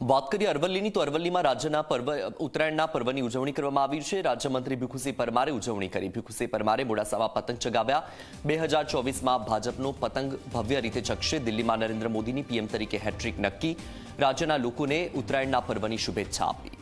વાત કરીએ અરવલ્લીની, તો અરવલ્લીમાં રાજ્યના પર્વ, ઉત્તરાયણના પર્વની ઉજવણી કરવામાં આવી છે. રાજ્યમંત્રી ભીખુસિંહ પરમારે ઉજવણી કરી. ભીખુસિંહ પરમારે મોડાસામાં પતંગ ચગાવ્યા. બે હજાર ચોવીસમાં ભાજપનો પતંગ ભવ્ય રીતે ચગશે દિલ્હીમાં નરેન્દ્ર મોદીની પીએમ તરીકે હેટ્રિક નક્કી. રાજ્યના લોકોને ઉત્તરાયણના પર્વની શુભેચ્છા આપી.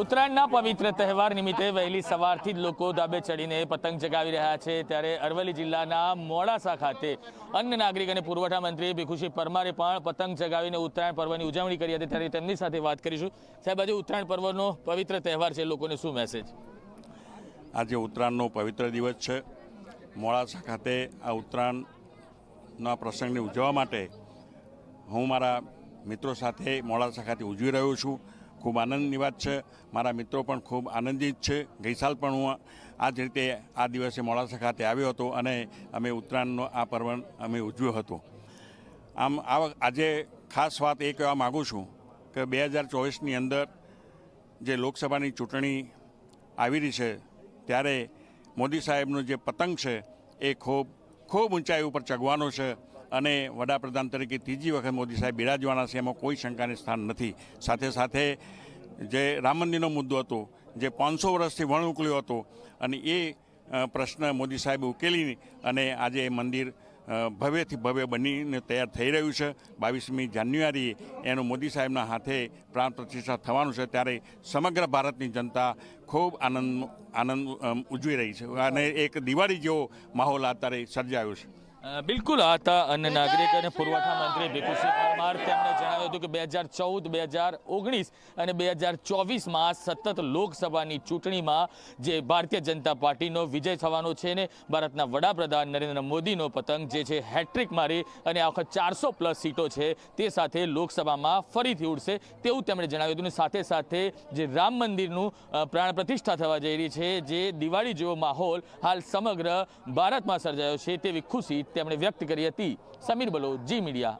ઉત્તરાયણના પવિત્ર તહેવાર નિમિત્તે વહેલી સવારથી જ લોકો ધાબે ચડીને પતંગ ચગાવી રહ્યા છે. ત્યારે અરવલ્લી જિલ્લાના મોડાસા ખાતે અન્ન નાગરિક અને પુરવઠા મંત્રી ભીખુસિંહ પરમારે પણ પતંગ ચગાવીને ઉત્તરાયણ પર્વની ઉજવણી કરી હતી. ત્યારે તેમની સાથે વાત કરીશું. સાહેબ, આજે ઉત્તરાયણ પર્વનો પવિત્ર તહેવાર છે. લોકોને શું મેસેજ આજે ઉત્તરાયણનો પવિત્ર દિવસ છે. મોડાસા ખાતે આ ઉત્તરાયણના પ્રસંગને ઉજવવા માટે હું મારા મિત્રો સાથે મોડાસા ખાતે ઉજવી રહ્યો છું. ખૂબ આનંદની વાત છે. મારા મિત્રો પણ ખૂબ આનંદિત છે. ગઈ સાલ પણ હું આ જ રીતે આ દિવસે મોડાસા ખાતે આવ્યો હતો અને અમે ઉત્તરાયણનો આ પર્વ અમે ઉજવ્યો હતો. આમ આજે ખાસ વાત એ કહેવા માગું છું કે બે હજાર ચોવીસની અંદર જે લોકસભાની ચૂંટણી આવી રહી છે, ત્યારે મોદી સાહેબનો જે પતંગ છે એ ખૂબ ખૂબ ઊંચાઈ ઉપર ચગવાનો છે. અને વડાપ્રધાન તરીકે ત્રીજી વખત મોદી સાહેબ બિરાજવાના છે, એમાં કોઈ શંકાને સ્થાન નથી. સાથે સાથે જે રામ મંદિરનો મુદ્દો હતો, જે પાંચસો વર્ષથી વણ ઉકળ્યો હતો, અને એ પ્રશ્ન મોદી સાહેબ ઉકેલી અને આજે એ મંદિર ભવ્યથી ભવ્ય બનીને તૈયાર થઈ રહ્યું છે. બાવીસમી જાન્યુઆરીએ એનું મોદી સાહેબના હાથે પ્રાણ પ્રતિષ્ઠા થવાનું છે, ત્યારે સમગ્ર ભારતની જનતા ખૂબ આનંદ આનંદ ઉજવી રહી છે. અને એક દિવાળી જેવો માહોલ અત્યારે સર્જાયો છે. બિલકુલ હતા અન્ન નાગરિક અને પુરવઠા મંત્રી ભીખુસિંહ પરમાર. તેમણે જણાવ્યું હતું કે બે હજાર ચૌદ, બે હજાર ઓગણીસ અને બે હજાર ચોવીસમાં સતત લોકસભાની ચૂંટણીમાં જે ભારતીય જનતા પાર્ટીનો વિજય થવાનો છે ને, ભારતના વડાપ્રધાન નરેન્દ્ર મોદીનો પતંગ જે છે, હેટ્રિક મારી અને આ ચારસો પ્લસ સીટો છે, તે સાથે લોકસભામાં ફરીથી ઉડશે તેવું તેમણે જણાવ્યું હતું અને સાથે સાથે જે રામ મંદિરનું પ્રાણ પ્રતિષ્ઠા થવા જઈ રહી છે, જે દિવાળી જેવો માહોલ હાલ સમગ્ર ભારતમાં સર્જાયો છે તેવી ખુશી તેમણે વ્યક્ત કરી હતી. સમીર બલો જી મીડિયા